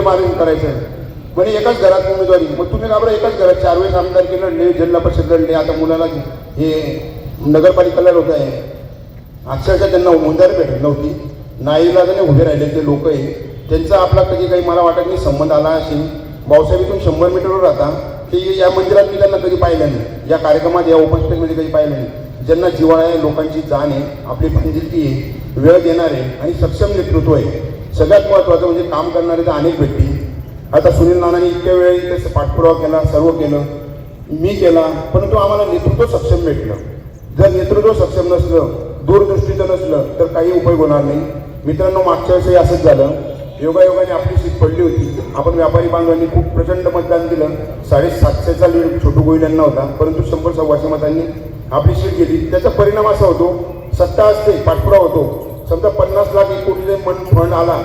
मारून करायचं आहे. म्हणे एकाच घरात उमेदवारी. मग तुम्ही का बरं एकाच घरात चार वेळेस आमदारकी लढले जिल्हा परिषद लढले? आता मुलाला हे नगरपालिकेला लोक आहे. अक्षरशः त्यांना उमेदवारी भेटत नव्हती. नाईलाजाने उभे राहिले ते लोक आहे त्यांचा आपला कधी काही मला वाटत नाही संबंध आला असेल. भाऊसाहेब इथून शंभर मीटरवर राहता. की या मंदिरात मी त्यांना कधी पाहिलं नाही. या कार्यक्रमात या उपस्थितीमध्ये कधी पाहिलं नाही. ज्यांना जिव्हाळा आहे लोकांची जाण आहे आपली बांधिलकी आहे वेळ देणार आहे आणि सक्षम नेतृत्व आहे सगळ्यात महत्त्वाचं म्हणजे काम करणारे तर अनेक व्यक्ती. आता सुनील नानांनी इतक्या वेळ इथे पाठपुरावा केला सर्व केलं. मी केला परंतु आम्हाला नेतृत्व सक्षम भेटलं. जर नेतृत्व सक्षम नसलं दूरदृष्टीचं नसलं तर काही उपयोग होणार नाही. मित्रांनो मागच्या वेळेसही असंच झालं. योगायोगाने आपली सीट पडली होती. आपण व्यापारी बांधवांनी खूप प्रचंड मतदान दिलं साडेसातशेचा लीड छोटू गोईल यांना होता परंतु शंभर सव्वाशे मतांनी आपली सीट गेली. त्याचा परिणाम असा होतो सत्ता असते पाठपुरा होतो. समजा पन्नास लाख एक कोटीचे मन फंड आला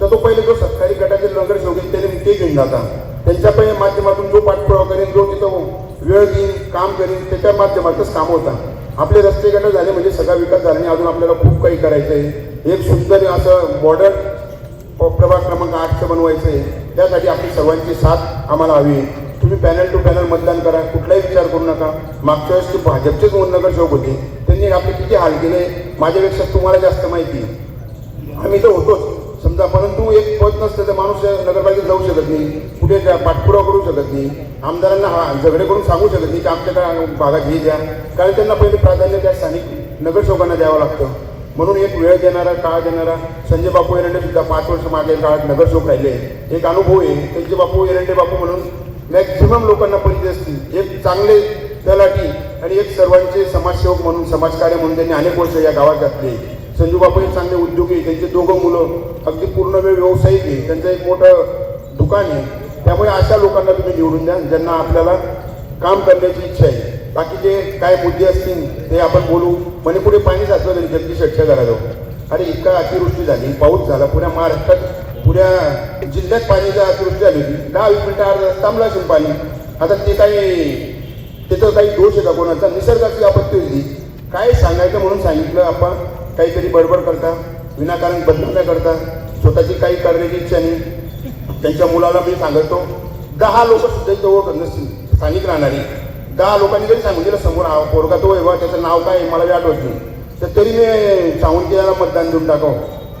तर तो पहिले जो सरकारी गटाचे लंगर शोधेल त्याने ते घेऊन जाता. त्यांच्या पहिले माध्यमातून जो पाठपुरावा करेन जो तिथं वेळ घेईन काम करेन त्याच्या माध्यमातच काम होता. आपले रस्ते गट झाले म्हणजे सगळा विकास झाला आणि अजून आपल्याला खूप काही करायचं आहे. एक सुंदर असं बॉर्डर प्रभाग क्रमांक आठचं बनवायचं आहे. त्यासाठी आपली सर्वांची साथ आम्हाला हवी आहे. तुम्ही पॅनल टू पॅनल मतदान करा कुठलाही विचार करू नका. मागच्या वेळेस ते भाजपचेच शोक होते. त्यांनी आपले किती हाल केले माझ्यापेक्षा तुम्हाला जास्त माहिती आहे. आम्ही तर होतोच. समजा परंतु एक पद नसतं तर माणूस नगरपालिकेत जाऊ शकत नाही कुठे त्या पाठपुरावा करू शकत नाही आमदारांना हा झगडे करून सांगू शकत नाही की आमच्या भागात हे द्या. कारण त्यांना पहिले प्राधान्य त्या स्थानिक नगरसेवकांना द्यावं लागतं. म्हणून एक वेळ देणारा काळ देणारा संजय बापू एरंडे सुद्धा पाच वर्ष मागे काळात नगरसेवक राहिले. एक अनुभव आहे त्यांचे बापू एरंडे बापू म्हणून मॅक्झिमम लोकांना परिचय असतील. एक चांगले तलाठी आणि एक सर्वांचे समाजसेवक म्हणून समाजकार्य म्हणून त्यांनी अनेक वर्ष या गावात घातले. संजूबापू हे चांगले उद्योगी आहे. त्यांचे दोघं मुलं अगदी पूर्ण वेळ व्यावसायिक आहे. त्यांचं एक मोठं दुकान आहे. त्यामुळे अशा लोकांना तुम्ही निवडून द्या ज्यांना आपल्याला काम करण्याची इच्छा आहे. बाकीचे काय मुद्दे असतील ते आपण बोलू. म्हणे पुढे पाणी साचलं तरी जगदीश शेठच्या जाऊ. अरे इतका अतिवृष्टी झाली. पाऊस झाला. पुऱ्या महाराष्ट्रात पुऱ्या जिल्ह्यात पाण्याची अतिवृष्टी झाली होती. दहा वीस मिनटं अर्धा तास असेल पाणी. आता ते काही त्याचं काही दोष आहे का कोणाचा? निसर्गाची आपत्ती होती. काय सांगायचं म्हणून सांगितलं आपण? काहीतरी बडबड करता विनाकारण बदनाम्या करता स्वतःची काही करण्याची इच्छा नाही. त्यांच्या मुलाला मी सांगतो दहा लोक सुद्धा इथं नसतील स्थानिक राहणारी. दहा लोकांनी जरी सांगून दिलं समोर हा पोरगा तो आहे त्याचं नाव काय आहे मला आठवत नाही. तर तरी मी सांगून त्याला मतदान देऊन टाकावं.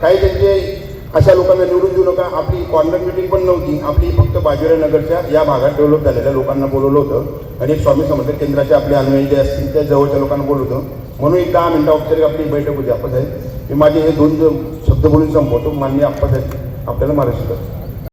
काही त्यांचे अशा लोकांना निवडून देऊ नका. आपली कॉर्नर मिटिंग पण नव्हती. आपली फक्त बाजीराव नगरच्या या भागात डेव्हलप झालेल्या लोकांना बोलवलं होतं. आणि स्वामी समर्थ केंद्राचे आपले अनुयायी जे असतील त्या जवळच्या लोकांना बोलवतो म्हणून एक दहा मिनटं औपचारिक आपली बैठक होती आपण आहे मी माझे हे दोन शब्द बोलून संपवतो. मान्य आपण आपल्याला महाराष्ट्र